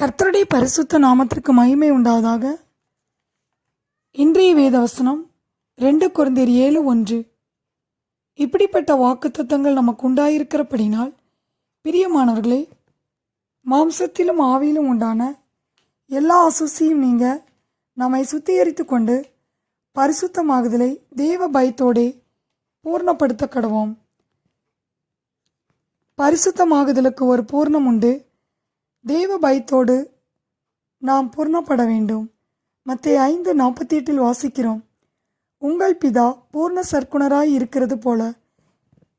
கர்த்தருடைய பரிசுத்த நாமத்திற்கு மகிமை உண்டாவதாக. இன்றைய வேதவசனம் ரெண்டு குழந்தையர் ஏழு ஒன்று. இப்படிப்பட்ட வாக்குத்தத்தங்கள் நமக்கு உண்டாயிருக்கிறபடினால் பிரியமானவர்களே மாம்சத்திலும் ஆவியிலும் உண்டான எல்லா அசுசியும் நீங்கள் நம்மை சுத்திகரித்து கொண்டு பரிசுத்தமாகுதலை தேவ பயத்தோடே பூர்ணப்படுத்த கடவோம் பரிசுத்தமாகுதலுக்கு ஒரு பூர்ணம் உண்டு. தேவ பயத்தோடு நாம் பூர்ணப்பட வேண்டும். மத்திய ஐந்து நாற்பத்தி எட்டில் வாசிக்கிறோம். உங்கள் பிதா பூர்ண சர்க்குணராய் இருக்கிறது போல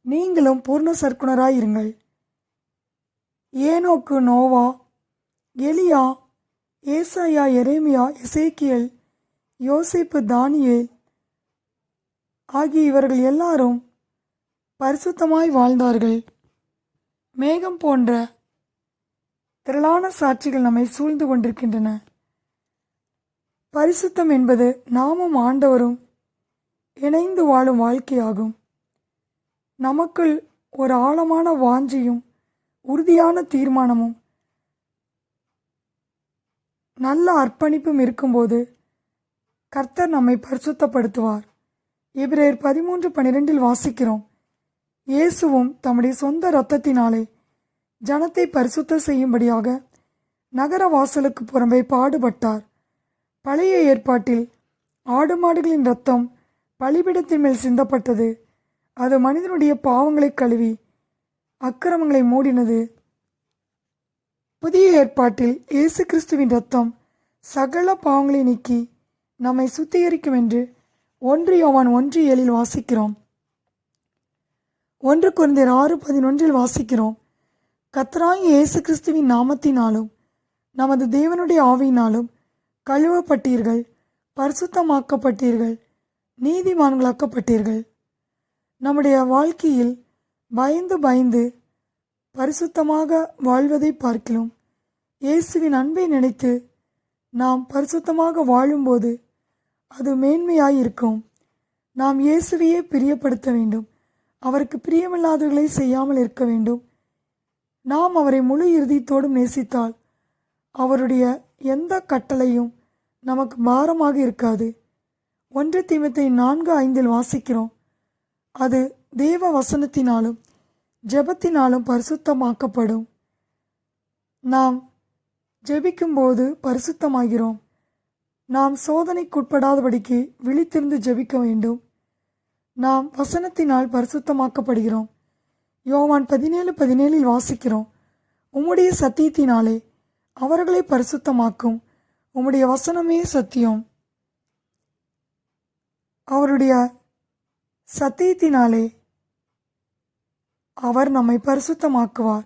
நீங்களும் பூர்ண சர்க்குணராய் இருங்கள். ஏனோக்கு நோவா எலியா ஏசாயா எரேமியா எசேக்கியல் யோசிப்பு தானியேல் ஆகிய இவர்கள் எல்லாரும் பரிசுத்தமாய் வாழ்ந்தார்கள். மேகம் போன்ற திரளான சாட்சிகள் நம்மை சூழ்ந்து கொண்டிருக்கின்றன. பரிசுத்தம் என்பது நாமும் ஆண்டவரும் இணைந்து வாழும் வாழ்க்கையாகும். நமக்குள் ஒரு ஆழமான வாஞ்சியும் உறுதியான தீர்மானமும் நல்ல அர்ப்பணிப்பும் இருக்கும்போது கர்த்தர் நம்மை பரிசுத்தப்படுத்துவார். எபிரேயர் பதிமூன்று பனிரெண்டில் வாசிக்கிறோம் இயேசுவும் தம்முடைய சொந்த இரத்தத்தினாலே ஜனத்தை பரிசுத்த செய்யும்படியாக நகர வாசலுக்கு புறம்பே பாடுபட்டார். பழைய ஏற்பாட்டில் ஆடு மாடுகளின் ரத்தம் பலிபிடத்தின் மேல் சிந்தப்பட்டது. அது மனிதனுடைய பாவங்களை கழுவி அக்கிரமங்களை மூடினது. புதிய ஏற்பாட்டில் இயேசு கிறிஸ்துவின் ரத்தம் சகல பாவங்களை நீக்கி நம்மை சுத்திகரிக்கும் என்று ஒன்று யோவான் ஒன்று ஏழில் வாசிக்கிறோம். ஒன்று குழந்தையர் ஆறு பதினொன்றில் வாசிக்கிறோம். கத்தராய் இயேசு கிறிஸ்துவின் நாமத்தினாலும் நமது தேவனுடைய ஆவியினாலும் கழுவப்பட்டீர்கள் பரிசுத்தமாக்கப்பட்டீர்கள் நீதிமான்களாக்கப்பட்டீர்கள். நம்முடைய வாழ்க்கையில் பயந்து பயந்து பரிசுத்தமாக வாழ்வதை பார்க்கிறோம். இயேசுவின் அன்பை நினைத்து நாம் பரிசுத்தமாக வாழும்போது அது மேன்மையாயிருக்கும். நாம் இயேசுவையே பிரியப்படுத்த வேண்டும். அவருக்கு பிரியமில்லாதவர்களை செய்யாமல் இருக்க வேண்டும். நாம் அவரை முழு இறுதியத்தோடும் நேசித்தால் அவருடைய எந்த கட்டளையும் நமக்கு பாரமாக இருக்காது. ஒன்று தீமத்தை நான்கு ஐந்தில் வாசிக்கிறோம். அது தேவ வசனத்தினாலும் ஜெபத்தினாலும் பரிசுத்தமாக்கப்படும். நாம் ஜெபிக்கும்போது பரிசுத்தமாகிறோம். நாம் சோதனைக்குட்படாதபடிக்கு விழித்திருந்து ஜெபிக்க வேண்டும். நாம் வசனத்தினால் பரிசுத்தமாக்கப்படுகிறோம். யோவான் பதினேழு பதினேழில் வாசிக்கிறோம். உம்முடைய சத்தியத்தினாலே அவர்களை பரிசுத்தமாக்கும். உம்முடைய வசனமே சத்தியம். அவருடைய சத்தியத்தினாலே அவர் நம்மை பரிசுத்தமாக்குவார்.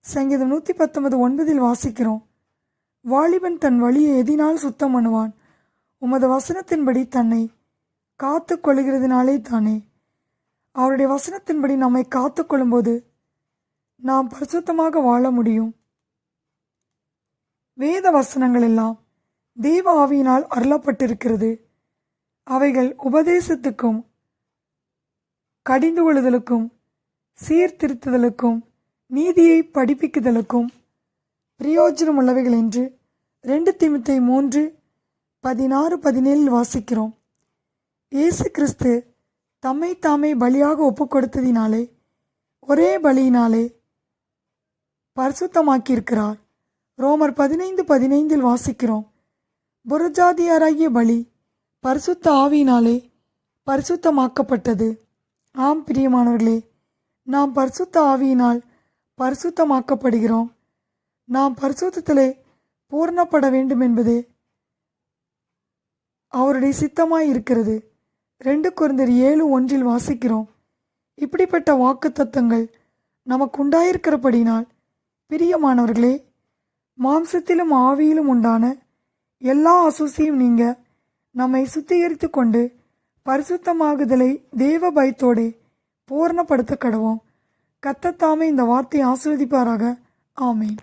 சங்கீதம் நூற்றி பத்தொன்பது ஒன்பதில் வாசிக்கிறோம். வாலிபன் தன் வழியை எதினால் சுத்தம் பண்ணுவான். உமது வசனத்தின்படி தன்னை காத்து கொள்கிறதுனாலே தானே. அவருடைய வசனத்தின்படி நம்மை காத்துக்கொள்ளும்போது நாம் பரிசுத்தமாக வாழ முடியும். வேத வசனங்கள் எல்லாம் தெய்வ ஆவியினால் அருளப்பட்டிருக்கிறது. அவைகள் உபதேசத்துக்கும் கடிந்து கொள்ளுதலுக்கும் சீர்திருத்துதலுக்கும் நீதியை படிப்பிக்குதலுக்கும் பிரயோஜனம் உள்ளவைகள் என்று ரெண்டு திமுத்தை மூன்று பதினாறு பதினேழில் வாசிக்கிறோம். இயேசு கிறிஸ்து தம்மை தாமே பலியாக ஒப்பு கொடுத்ததினாலே ஒரே பலியினாலே பரிசுத்தமாக்கியிருக்கிறார். ரோமர் பதினைந்து பதினைந்தில் வாசிக்கிறோம். புறஜாதியாராகிய பலி பரிசுத்த ஆவியினாலே பரிசுத்தமாக்கப்பட்டது. ஆம் பிரியமானவர்களே நாம் பரிசுத்த ஆவியினால் பரிசுத்தமாக்கப்படுகிறோம். நாம் பரிசுத்தத்திலே பூர்ணப்பட வேண்டும் என்பதே அவருடைய சித்தமாய் இருக்கிறது ரெண்டு குருந்தர் ஏழு ஒன்றில் வாசிக்கிறோம். இப்படிப்பட்ட வாக்கு தத்தங்கள் நமக்கு உண்டாயிருக்கிறபடினால் பிரியமானவர்களே மாம்சத்திலும் ஆவியிலும் உண்டான எல்லா அசூசியும் நீங்க நம்மை சுத்திகரித்து கொண்டு பரிசுத்தமாகுதலை தேவ பயத்தோடே பூர்ணப்படுத்த கடவோம் கத்தத்தாமே இந்த வார்த்தையை ஆஸ்வதிப்பாராக ஆமேன்.